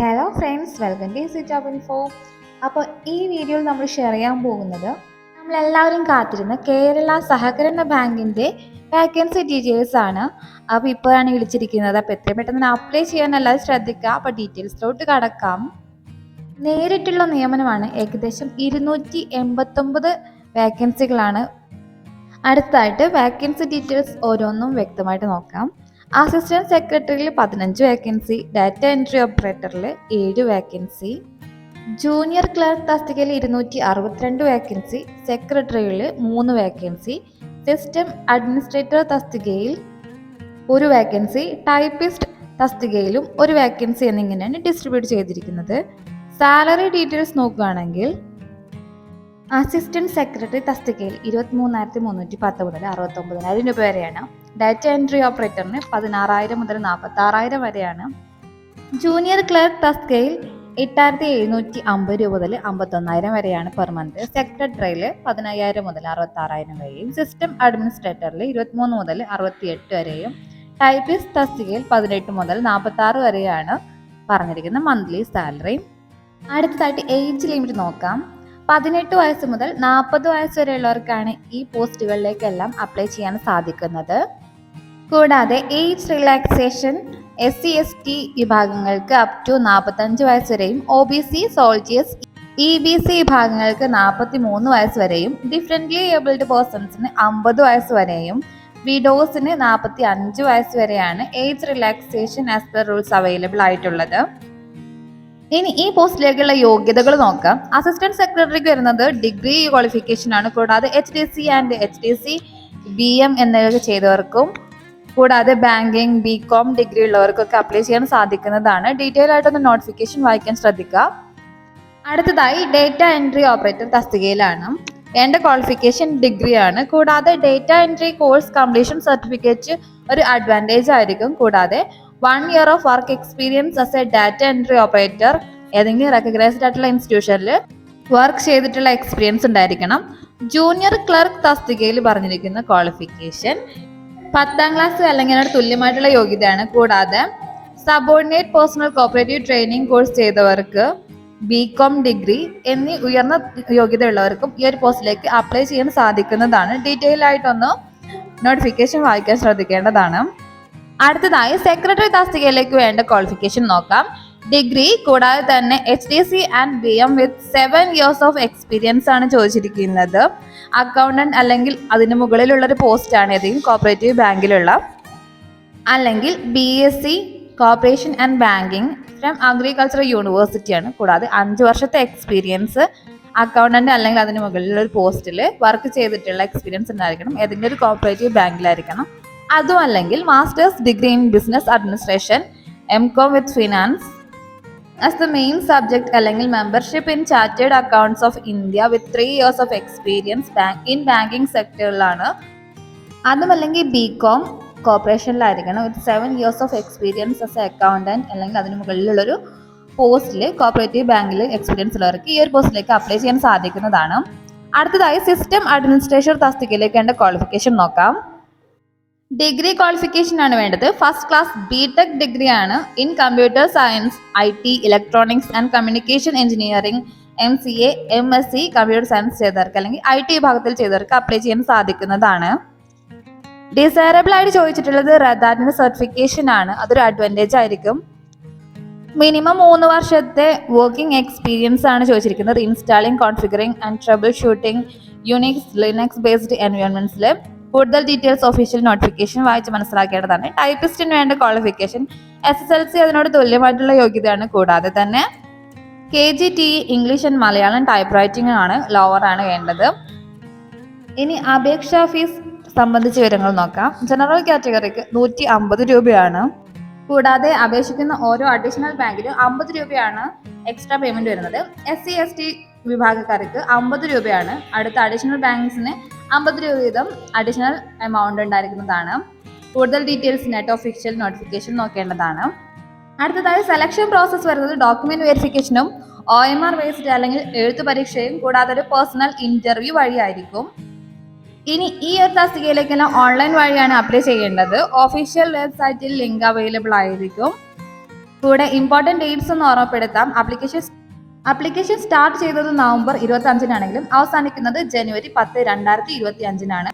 Hello friends welcome to sit job info അപ്പോൾ ഈ വീഡിയോയിൽ നമ്മൾ ഷെയർ ചെയ്യാൻ പോകുന്നത് നമ്മളെല്ലാവരും കാത്തിരുന്ന കേരള സഹകരണ ബാങ്കിന്റെ വാക്കൻസി ഡീറ്റെയിൽസ് ആണ്. അപ്പോൾ ഇപ്പോഴാണ് വിളിച്ചിരിക്കുന്നത്. അപ്പോൾ എത്രയും പെട്ടെന്ന് അപ്ലൈ ചെയ്യാൻ എല്ലാവരും ശ്രദ്ധിക്കുക. അപ്പോൾ ഡീറ്റെയിൽസിലോട്ട് കടക്കാം. നേരിട്ടുള്ള നിയമനമാണ് ഏകദേശം ഇരുന്നൂറ്റി എൺപത്തൊമ്പത് വേക്കൻസികളാണ് അടുത്തായിട്ട് വേക്കൻസി ഡീറ്റെയിൽസ് ഓരോന്നും വ്യക്തമായിട്ട് നോക്കാം. അസിസ്റ്റന്റ് സെക്രട്ടറിയിൽ പതിനഞ്ച് വേക്കൻസി ഡാറ്റ എൻട്രി ഓപ്പറേറ്ററിൽ ഏഴ് വേക്കൻസി ജൂനിയർ ക്ലർക്ക് തസ്തികയിൽ ഇരുന്നൂറ്റി അറുപത്തിരണ്ട് വേക്കൻസി സെക്രട്ടറിയിൽ മൂന്ന് വേക്കൻസി സിസ്റ്റം അഡ്മിനിസ്ട്രേറ്റർ തസ്തികയിൽ ഒരു വേക്കൻസി ടൈപ്പിസ്റ്റ് തസ്തികയിലും ഒരു വേക്കൻസി എന്നിങ്ങനെയാണ് ഡിസ്ട്രിബ്യൂട്ട് ചെയ്തിരിക്കുന്നത്. സാലറി ഡീറ്റെയിൽസ് നോക്കുകയാണെങ്കിൽ അസിസ്റ്റന്റ് സെക്രട്ടറി തസ്തികയിൽ ഇരുപത്തിമൂന്നായിരത്തി മുന്നൂറ്റി പത്ത് മുതൽ അറുപത്തൊമ്പതിനായിരം രൂപ വരെയാണ്. ഡാറ്റ എൻട്രി ഓപ്പറേറ്ററിന് പതിനാറായിരം മുതൽ നാൽപ്പത്തി ആറായിരം വരെയാണ്. ജൂനിയർ ക്ലർക്ക് തസ്കയിൽ എട്ടായിരത്തി എഴുന്നൂറ്റി അമ്പത് രൂപ മുതൽ അമ്പത്തൊന്നായിരം വരെയാണ് പെർ മന്ത് സെക്രട്ടറിയിൽ പതിനയ്യായിരം മുതൽ അറുപത്തി ആറായിരം വരെയും. സിസ്റ്റം അഡ്മിനിസ്ട്രേറ്ററിൽ ഇരുപത്തിമൂന്ന് മുതൽ അറുപത്തിയെട്ട് വരെയും. ടൈപ്പിസ്റ്റ് തസ്തികയിൽ പതിനെട്ട് മുതൽ നാൽപ്പത്തി ആറ് വരെയാണ് പറഞ്ഞിരിക്കുന്ന മന്ത്ലി സാലറി അടുത്തതായിട്ട് ഏജ് ലിമിറ്റ് നോക്കാം. പതിനെട്ട് വയസ്സ് മുതൽ നാൽപ്പത് വയസ്സ് വരെയുള്ളവർക്കാണ് ഈ പോസ്റ്റുകളിലേക്കെല്ലാം അപ്ലൈ ചെയ്യാൻ സാധിക്കുന്നത്. കൂടാതെ age relaxation S C S T വിഭാഗങ്ങൾക്ക് അപ് ടു നാൽപ്പത്തഞ്ച് വയസ്സ് വരെയും O B C soldiers E B C വിഭാഗങ്ങൾക്ക് നാൽപ്പത്തി മൂന്ന് വയസ്സ് വരെയും ഡിഫറെന്റ്ലി ഏബിൾഡ് പേഴ്സൺസിന് അമ്പത് വയസ്സ് വരെയും വിഡോസിന് നാൽപ്പത്തി അഞ്ച് വയസ്സ് വരെയാണ് age relaxation as per rules available ആയിട്ടുള്ളത്. ഇനി ഈ പോസ്റ്റിലേക്കുള്ള യോഗ്യതകൾ നോക്കാം. അസിസ്റ്റന്റ് സെക്രട്ടറിക്ക് വരുന്നത് ഡിഗ്രി ക്വാളിഫിക്കേഷൻ ആണ്. കൂടാതെ H D C and H D C B M എന്നിവ ചെയ്തവർക്കും കൂടാതെ ബാങ്കിങ് ബി കോം ഡിഗ്രി ഉള്ളവർക്കൊക്കെ അപ്ലൈ ചെയ്യാൻ സാധിക്കുന്നതാണ്. ഡീറ്റെയിൽ ആയിട്ടൊന്ന് നോട്ടിഫിക്കേഷൻ വായിക്കാൻ ശ്രദ്ധിക്കുക. അടുത്തതായി ഡേറ്റ എൻട്രി ഓപ്പറേറ്റർ തസ്തികയിലാണ്. എന്റെ ക്വാളിഫിക്കേഷൻ ഡിഗ്രിയാണ്. കൂടാതെ data entry course completion certificate ഒരു അഡ്വാന്റേജ് ആയിരിക്കും. കൂടാതെ one year of work experience as a data entry operator ഏതെങ്കിലും റെക്കഗ്നൈസ്ഡ് ആയിട്ടുള്ള ഇൻസ്റ്റിറ്റ്യൂഷനിൽ വർക്ക് ചെയ്തിട്ടുള്ള എക്സ്പീരിയൻസ് ഉണ്ടായിരിക്കണം. ജൂനിയർ ക്ലർക്ക് തസ്തികയിൽ പറഞ്ഞിരിക്കുന്ന ക്വാളിഫിക്കേഷൻ പത്താം ക്ലാസ് അല്ലെങ്കിൽ അതിനോട് തുല്യമായിട്ടുള്ള യോഗ്യതയാണ്. കൂടാതെ subordinate personnel cooperative training course ചെയ്തവർക്ക് ബി കോം ഡിഗ്രി എന്നീ ഉയർന്ന യോഗ്യത ഉള്ളവർക്കും ഈ ഒരു പോസ്റ്റിലേക്ക് അപ്ലൈ ചെയ്യാൻ സാധിക്കുന്നതാണ്. ഡീറ്റെയിൽ ആയിട്ടൊന്ന് നോട്ടിഫിക്കേഷൻ വായിക്കാൻ ശ്രദ്ധിക്കേണ്ടതാണ്. അടുത്തതായി സെക്രട്ടറി തസ്തികയിലേക്ക് വേണ്ട ക്വാളിഫിക്കേഷൻ നോക്കാം. ഡിഗ്രി കൂടാതെ തന്നെ H D C and B M with seven years of experience ആണ് ചോദിച്ചിരിക്കുന്നത്. അക്കൗണ്ടന്റ് അല്ലെങ്കിൽ അതിന് മുകളിലുള്ള ഒരു പോസ്റ്റ് ആണ് ഏതെങ്കിലും കോപ്പറേറ്റീവ് ബാങ്കിലുള്ള. അല്ലെങ്കിൽ B S C corporation and banking from agriculture യൂണിവേഴ്സിറ്റിയാണ് കൂടാതെ അഞ്ച് വർഷത്തെ എക്സ്പീരിയൻസ് അക്കൗണ്ടന്റ് അല്ലെങ്കിൽ അതിന് മുകളിലുള്ള ഒരു പോസ്റ്റിൽ വർക്ക് ചെയ്തിട്ടുള്ള എക്സ്പീരിയൻസ് ഉണ്ടായിരിക്കണം. ഏതെങ്കിലും ഒരു കോപ്പറേറ്റീവ് ബാങ്കിലായിരിക്കണം. അതും അല്ലെങ്കിൽ masters degree in business administration M com with finance as the main subject അല്ലെങ്കിൽ membership in chartered accounts of India with three years of experience in banking സെക്ടറിലാണ് അതും അല്ലെങ്കിൽ B com കോർപ്പറേഷനിലായിരിക്കണം with seven years of experience as a accountant അല്ലെങ്കിൽ അതിന് മുകളിലുള്ളൊരു പോസ്റ്റിൽ cooperative ബാങ്കിൽ experience ഉള്ളവർക്ക് ഈ ഒരു പോസ്റ്റിലേക്ക് അപ്ലൈ ചെയ്യാൻ സാധിക്കുന്നതാണ്. അടുത്തതായി സിസ്റ്റം അഡ്മിനിസ്ട്രേഷൻ തസ്തികയിലേക്ക് എന്റെ ക്വാളിഫിക്കേഷൻ നോക്കാം. ഡിഗ്രി ക്വാളിഫിക്കേഷൻ ആണ് വേണ്ടത്. First class B tech degree ആണ്. In computer science I T electronics and communication engineering M C A M S C computer science ചെയ്തവർക്ക് അല്ലെങ്കിൽ ഐ ടി വിഭാഗത്തിൽ ചെയ്തവർക്ക് അപ്ലൈ ചെയ്യാൻ സാധിക്കുന്നതാണ്. ഡിസൈറബിൾ ആയിട്ട് ചോദിച്ചിട്ടുള്ളത് റദാറിന്റെ സർട്ടിഫിക്കേഷൻ ആണ്. അതൊരു അഡ്വാന്റേജ് ആയിരിക്കും. മിനിമം മൂന്ന് വർഷത്തെ വർക്കിംഗ് എക്സ്പീരിയൻസ് ആണ് ചോദിച്ചിരിക്കുന്നത്. Installing configuring and troubleshooting Unix Linux based എൻവയോൺമെന്റ്സിൽ കൂടുതൽ ഡീറ്റെയിൽസ് ഒഫീഷ്യൽ നോട്ടിഫിക്കേഷൻ വായിച്ച് മനസ്സിലാക്കേണ്ടതാണ്. ടൈപ്പിസ്റ്റിന് വേണ്ട qualification S S L C അതിനോട് തുല്യമായിട്ടുള്ള യോഗ്യതയാണ്. കൂടാതെ തന്നെ K G T English and Malayalam typewriting ആണ് ലോവർ ആണ് വേണ്ടത്. ഇനി അപേക്ഷാ ഫീസ് സംബന്ധിച്ച വിവരങ്ങൾ നോക്കാം. ജനറൽ കാറ്റഗറിക്ക് നൂറ്റി അമ്പത് രൂപയാണ്. കൂടാതെ അപേക്ഷിക്കുന്ന ഓരോ അഡീഷണൽ ബാങ്കിലും അമ്പത് രൂപയാണ് എക്സ്ട്രാ പേയ്മെന്റ് വരുന്നത്. എസ് സി എസ് ടി വിഭാഗക്കാർക്ക് അമ്പത് രൂപയാണ്. അടുത്ത അഡീഷണൽ ബാങ്ക്സിന് അമ്പത് രൂപ വീതം അഡീഷണൽ എമൗണ്ട് ഉണ്ടായിരിക്കുന്നതാണ്. കൂടുതൽ ഡീറ്റെയിൽസ് ഡീറ്റെയിൽസിനായിട്ട് ഒഫീഷ്യൽ നോട്ടിഫിക്കേഷൻ നോക്കേണ്ടതാണ്. അടുത്തതായി സെലക്ഷൻ പ്രോസസ്സ് വരുന്നത് ഡോക്യുമെന്റ് വെരിഫിക്കേഷനും ഒ എം ആർ ബേസ്ഡ് അല്ലെങ്കിൽ എഴുത്തു പരീക്ഷയും കൂടാതെ ഒരു പേഴ്സണൽ ഇന്റർവ്യൂ വഴിയായിരിക്കും. ഇനി ഈ ഒരു തസ്തികയിലേക്കെല്ലാം ഓൺലൈൻ വഴിയാണ് അപ്ലൈ ചെയ്യേണ്ടത്. ഒഫീഷ്യൽ വെബ്സൈറ്റിൽ ലിങ്ക് അവൈലബിൾ ആയിരിക്കും. കൂടെ ഇമ്പോർട്ടന്റ് ഡേറ്റ്സ് ഒന്ന് ഓർമ്മപ്പെടുത്താം. ആപ്ലിക്കേഷൻ ആപ്ലിക്കേഷൻ സ്റ്റാർട്ട് ചെയ്തത് നവംബർ ഇരുപത്തി അഞ്ചിനാണെങ്കിലും അവസാനിക്കുന്നത് ജനുവരി പത്ത് രണ്ടായിരത്തി ഇരുപത്തി അഞ്ചിനാണ്